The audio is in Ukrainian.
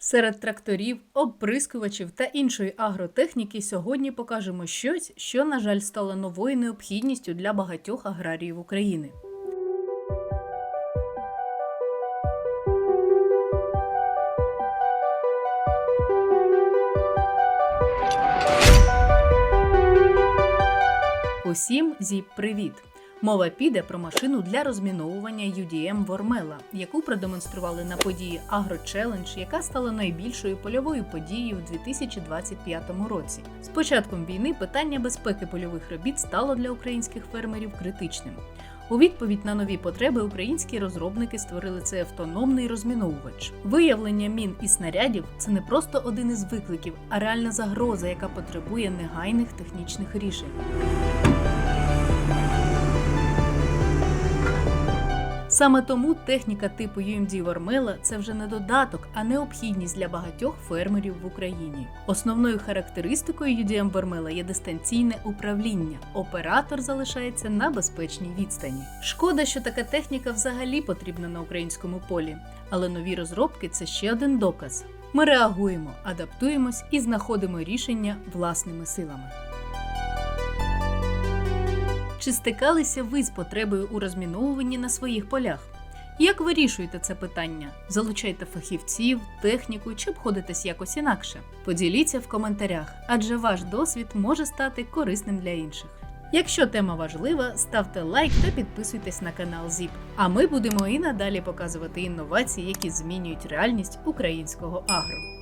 Серед тракторів, оприскувачів та іншої агротехніки сьогодні покажемо щось, що, на жаль, стало новою необхідністю для багатьох аграріїв України. Усім зіп привіт! Мова піде про машину для розміновування UDM Вормела, яку продемонстрували на події AgroChallenge, яка стала найбільшою польовою подією в 2025 році. З початком війни питання безпеки польових робіт стало для українських фермерів критичним. У відповідь на нові потреби українські розробники створили цей автономний розміновувач. Виявлення мін і снарядів це не просто один із викликів, а реальна загроза, яка потребує негайних технічних рішень. Саме тому техніка типу UMD Вормела це вже не додаток, а необхідність для багатьох фермерів в Україні. Основною характеристикою UDM Вормела є дистанційне управління. Оператор залишається на безпечній відстані. Шкода, що така техніка взагалі потрібна на українському полі, але нові розробки це ще один доказ. Ми реагуємо, адаптуємось і знаходимо рішення власними силами. Чи стикалися ви з потребою у розміновуванні на своїх полях? Як вирішуєте це питання? Залучайте фахівців, техніку чи обходитесь якось інакше? Поділіться в коментарях, адже ваш досвід може стати корисним для інших. Якщо тема важлива, ставте лайк та підписуйтесь на канал ZIP. А ми будемо і надалі показувати інновації, які змінюють реальність українського агро.